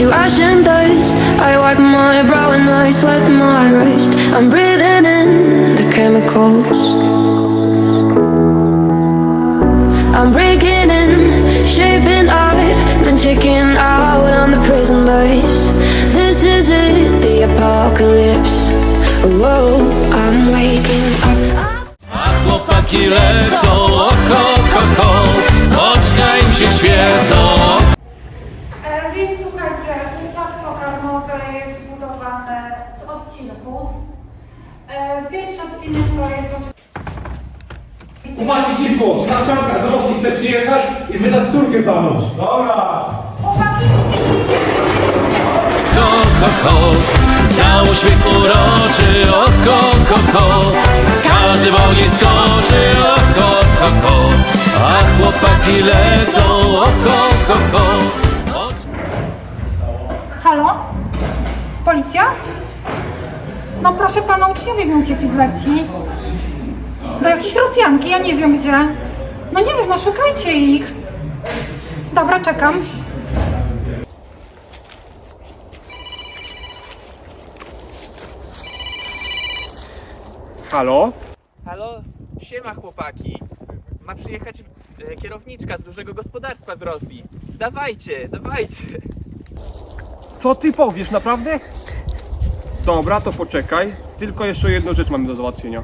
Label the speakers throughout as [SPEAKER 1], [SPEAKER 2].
[SPEAKER 1] to ash and dust. I wipe my brow and I sweat my wrist. I'm breathing in the chemicals. I'm breaking in, shaping up, then checking out on the prison base. This is it, the apocalypse. Whoa, I'm waking up.
[SPEAKER 2] A chłopaki lecą, oko, koko, oczka im się świecą.
[SPEAKER 3] Zbudowany z odcinków. E, Pierwszy odcinek to jest oczywiście...
[SPEAKER 4] Chłopaki szybko, Stawczanka z Rosji chce przyjechać i wydać córkę za mąż. Dobra.
[SPEAKER 3] Chłopaki,
[SPEAKER 2] Ko, ko, ko, cały uśmiech uroczy, oko, koko, każdy w ogień skoczy, oko, koko, a chłopaki lecą, oko, koko.
[SPEAKER 3] Halo? Policja? No proszę pana, uczniowie mi uciekli z lekcji. Do jakiejś Rosjanki, ja nie wiem gdzie. No nie wiem, no szukajcie ich. Dobra, czekam.
[SPEAKER 4] Halo?
[SPEAKER 5] Halo, siema chłopaki. Ma przyjechać e, kierowniczka z dużego gospodarstwa z Rosji. Dawajcie, dawajcie.
[SPEAKER 4] Co ty powiesz, naprawdę? Dobra, to poczekaj. Tylko jeszcze jedną rzecz mamy do załatwienia.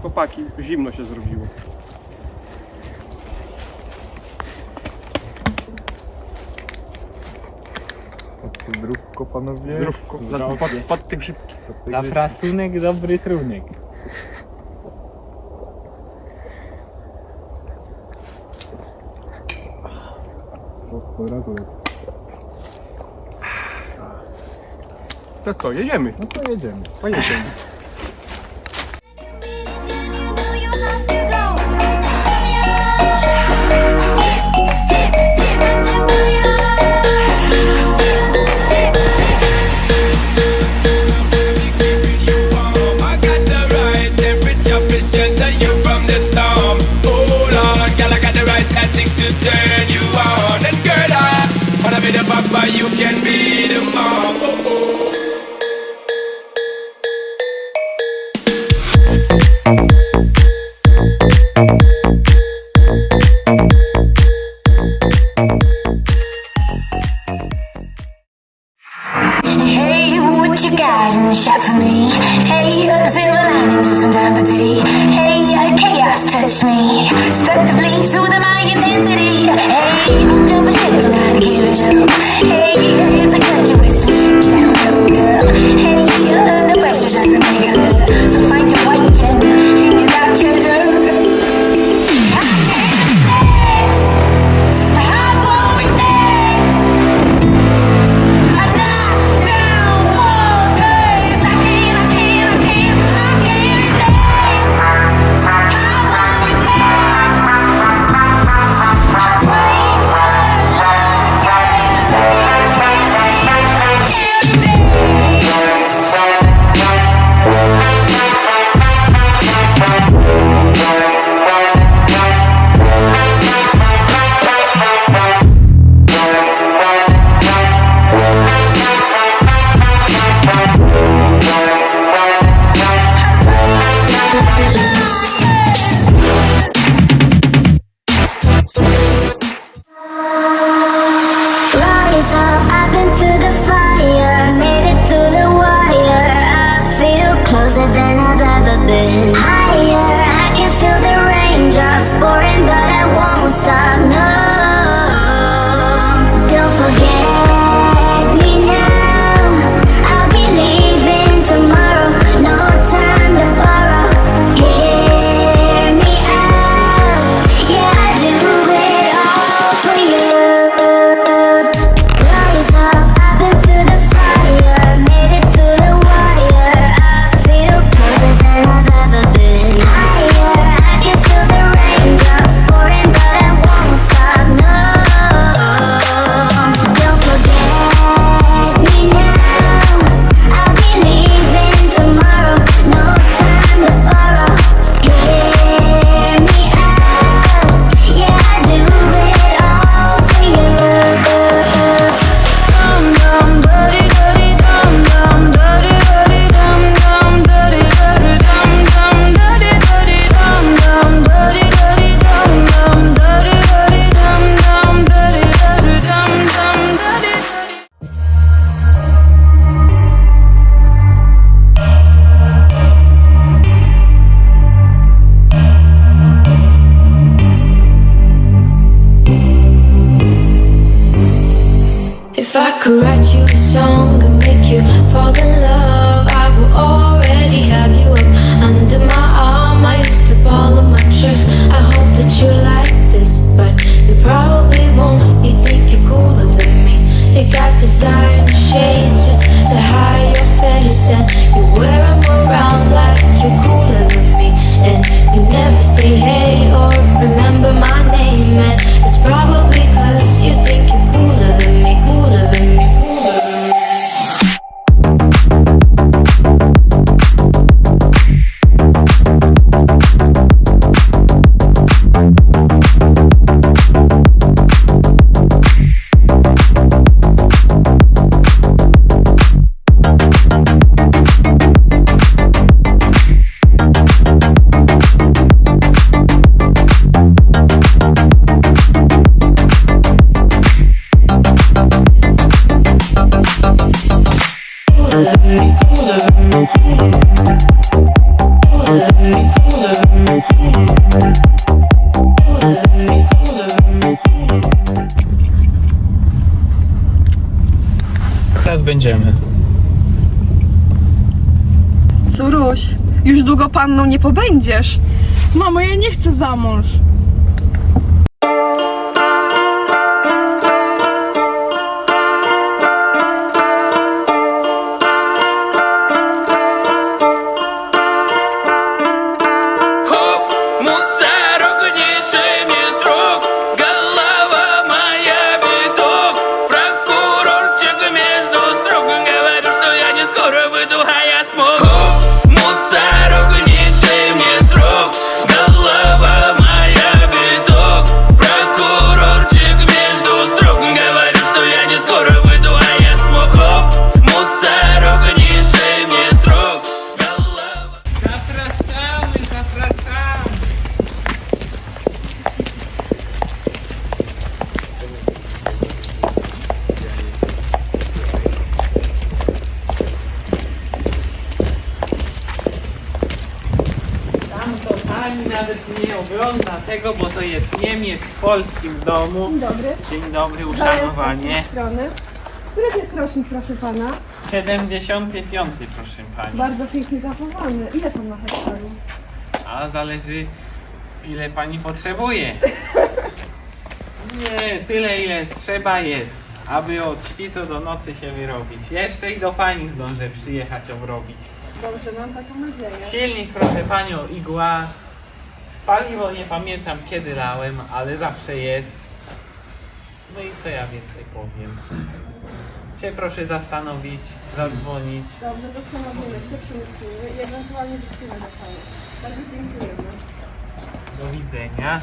[SPEAKER 4] Chłopaki, zimno się zrobiło.
[SPEAKER 6] Zdrówko panowie.
[SPEAKER 4] Zdrówko, pod, pod, pod tych szybki.
[SPEAKER 6] Za frasunek dobry trunek.
[SPEAKER 4] To co, jedziemy?
[SPEAKER 6] No to jedziemy, pojedziemy.
[SPEAKER 7] Hey, you a
[SPEAKER 1] song and make you fall in love. I will already have you up under my arm. I used to ball of my tricks. I hope that you like this, but you probably won't. You think you're cooler than me. You got designer shades just to hide your face, and you wear 'em around like you're cooler than me. And you never say hey or remember my name, and
[SPEAKER 8] będziemy.
[SPEAKER 4] Curuś, już długo panną nie pobędziesz. Mamo, ja nie chcę za mąż.
[SPEAKER 8] Tego, bo to jest Niemiec w polskim domu.
[SPEAKER 4] Dzień dobry.
[SPEAKER 8] Dzień dobry, uszanowanie.
[SPEAKER 4] strony. Który to jest rocznik, proszę pana?
[SPEAKER 8] 75, proszę pani.
[SPEAKER 4] Bardzo pięknie zachowany. Ile pan ma hektarów?
[SPEAKER 8] A zależy ile pani potrzebuje. Nie, tyle ile trzeba jest, aby od świtu do nocy się wyrobić. Jeszcze i do pani zdążę przyjechać obrobić.
[SPEAKER 4] Dobrze, mam taką nadzieję.
[SPEAKER 8] Silnik, proszę panią, igła. Paliwo nie pamiętam kiedy lałem, ale zawsze jest. No i co ja więcej powiem? Się proszę zastanowić, zadzwonić.
[SPEAKER 4] Dobrze, zastanowimy się, przemyślimy i ewentualnie wrócimy do pana. Bardzo dziękujemy.
[SPEAKER 8] Do widzenia.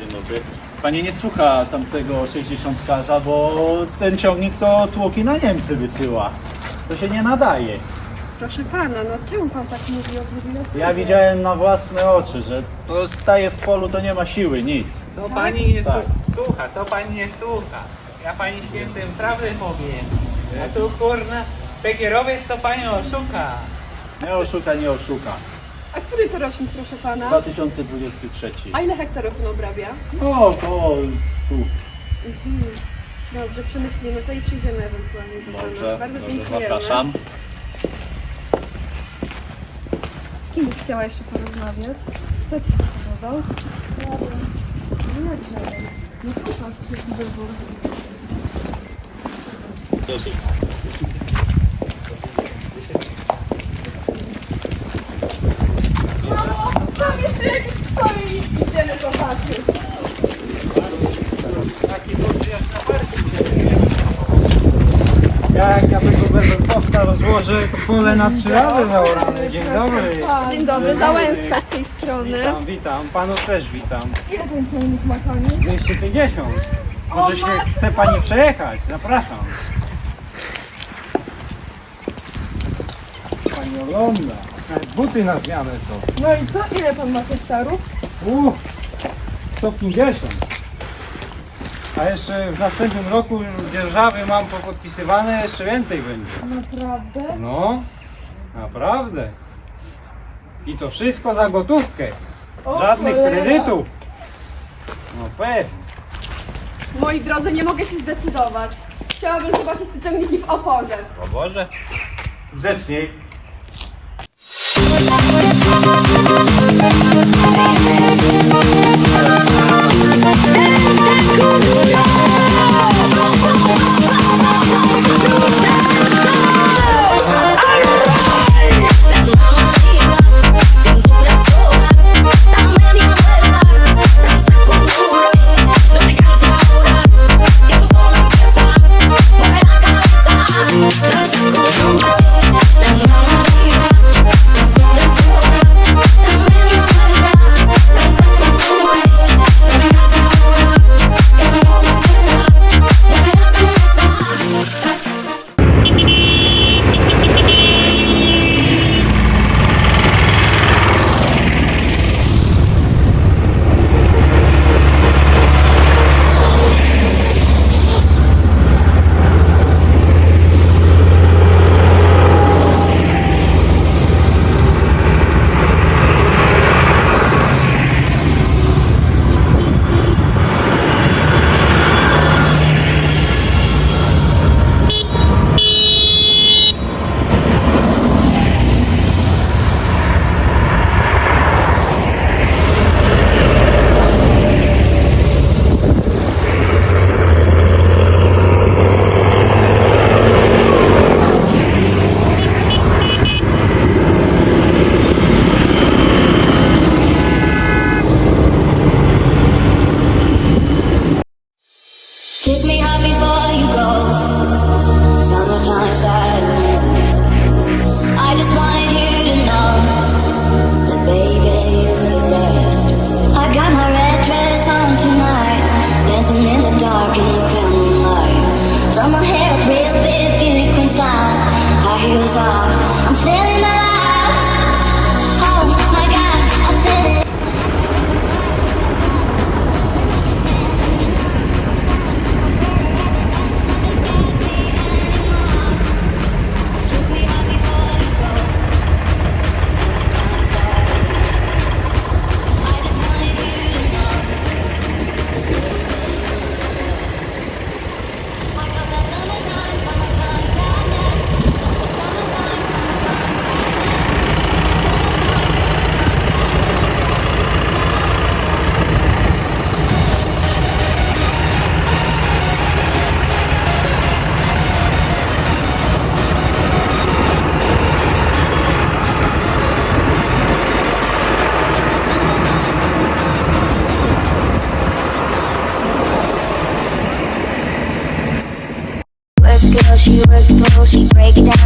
[SPEAKER 9] Dzień dobry. Pani nie słucha tamtego 60-karza, bo ten ciągnik to tłoki na Niemcy wysyła. To się nie nadaje.
[SPEAKER 4] Proszę pana, no czemu pan tak mówi o drugiej
[SPEAKER 9] Ja widziałem na własne oczy, że to staje w polu, to nie ma siły, nic.
[SPEAKER 8] Co pani nie
[SPEAKER 9] Tak.
[SPEAKER 8] su- słucha, co pani nie słucha? Ja pani świętym prawdę powiem. A tu kurna, pekierowiec co panią oszuka.
[SPEAKER 9] Nie oszuka, nie oszuka.
[SPEAKER 4] A który to rocznik, proszę pana?
[SPEAKER 9] 2023.
[SPEAKER 4] A ile hektarów on obrabia?
[SPEAKER 9] No, około 100.
[SPEAKER 4] Dobrze, przemyślimy to i przyjdziemy ewentualnie do pana.
[SPEAKER 9] Dobrze,
[SPEAKER 4] Bardzo
[SPEAKER 9] dobrze,
[SPEAKER 4] dziękujemy.
[SPEAKER 9] zapraszam.
[SPEAKER 4] Z kim byś chciała jeszcze porozmawiać? Kto ci spowodował? No dlaczego? No popatrz, jaki wybór. Mamo, tam jeszcze jakiś stoi. Idziemy zobaczyć.
[SPEAKER 10] Jak ja tego to pole na trzy razy zaorane. Dzień dobry.
[SPEAKER 4] Dzień dobry, Załęska z tej strony.
[SPEAKER 10] Witam, witam. Panów też witam.
[SPEAKER 4] Ile ten ciągnik ma koni?
[SPEAKER 10] 250. Może się chce pani przejechać? Zapraszam. Pani ogląda. Nawet Buty na zmianę są.
[SPEAKER 4] No i co? Ile pan ma hektarów?
[SPEAKER 10] Uff, 150. A jeszcze w następnym roku dzierżawy mam podpisywane, jeszcze więcej będzie.
[SPEAKER 4] Naprawdę?
[SPEAKER 10] No, naprawdę. I to wszystko za gotówkę.
[SPEAKER 4] O
[SPEAKER 10] Żadnych
[SPEAKER 4] cholera.
[SPEAKER 10] kredytów. No pewnie.
[SPEAKER 4] Moi drodzy, nie mogę się zdecydować. Chciałabym zobaczyć te ciągniki w oporze.
[SPEAKER 9] O Boże. Grzeczniej.
[SPEAKER 11] Colombia.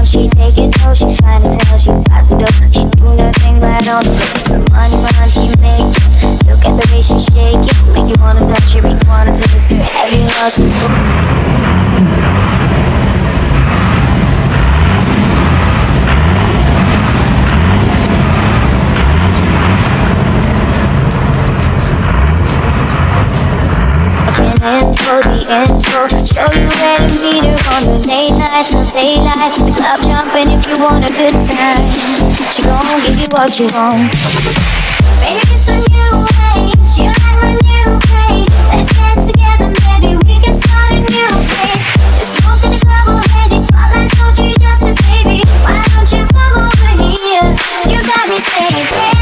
[SPEAKER 11] She take it low, she fine as hell, she's up, she doing her thing right on the floor. Money run, she make it. Look at the way she shake it, make you wanna touch it, make you wanna taste it. Lost it? Looking in for the info, show you where to meet her on the late nights till daylight. Club jumping if you want a good time. She gon' give you what you want. Baby, it's a new age. You like my new craze. Let's get together, maybe we can start a new phase. There's smoke in the club already. Spotlights don't you justice, baby. Why don't you come over here? You got me saying,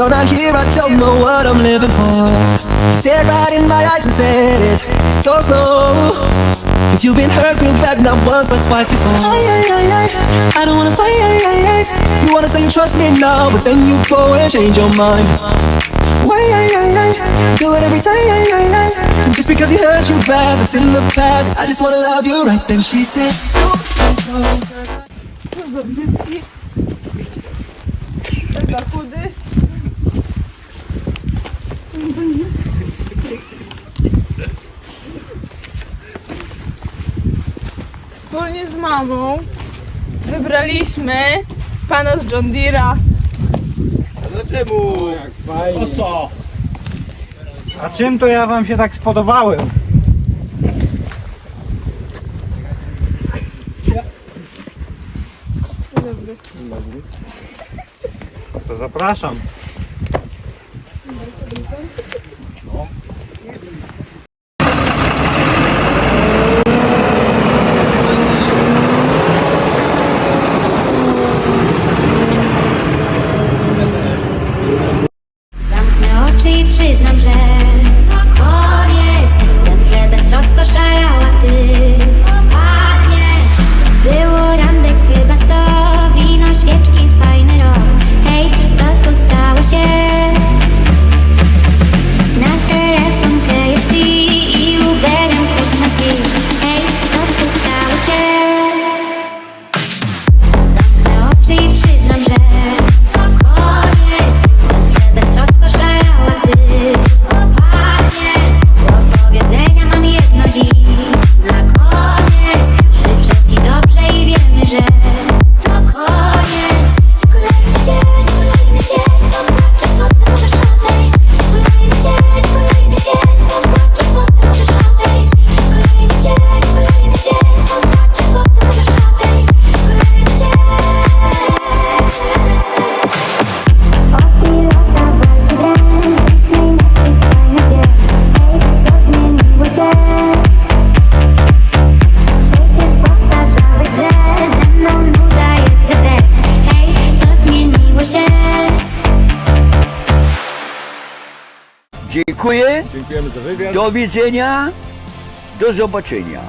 [SPEAKER 12] you're not here, I don't know what I'm living for. You stared right in my eyes and said it. Go slow. Cause you've been hurt real bad, not once but twice before. Ay, ay, ay, ay. I don't wanna fight. Ay, ay, ay. You wanna say you trust me now, but then you go and change your mind. Why, ay, ay, ay. Do it every time. Ay, ay, ay. And just because he hurt you bad, that's in the past. I just wanna love you right. Then she said,
[SPEAKER 4] Za mamą wybraliśmy pana z John Deere'a.
[SPEAKER 9] O co?
[SPEAKER 10] A czym to ja wam się tak spodobałem? To zapraszam.
[SPEAKER 13] Dziękujemy za wywiad.
[SPEAKER 12] Do widzenia. Do zobaczenia.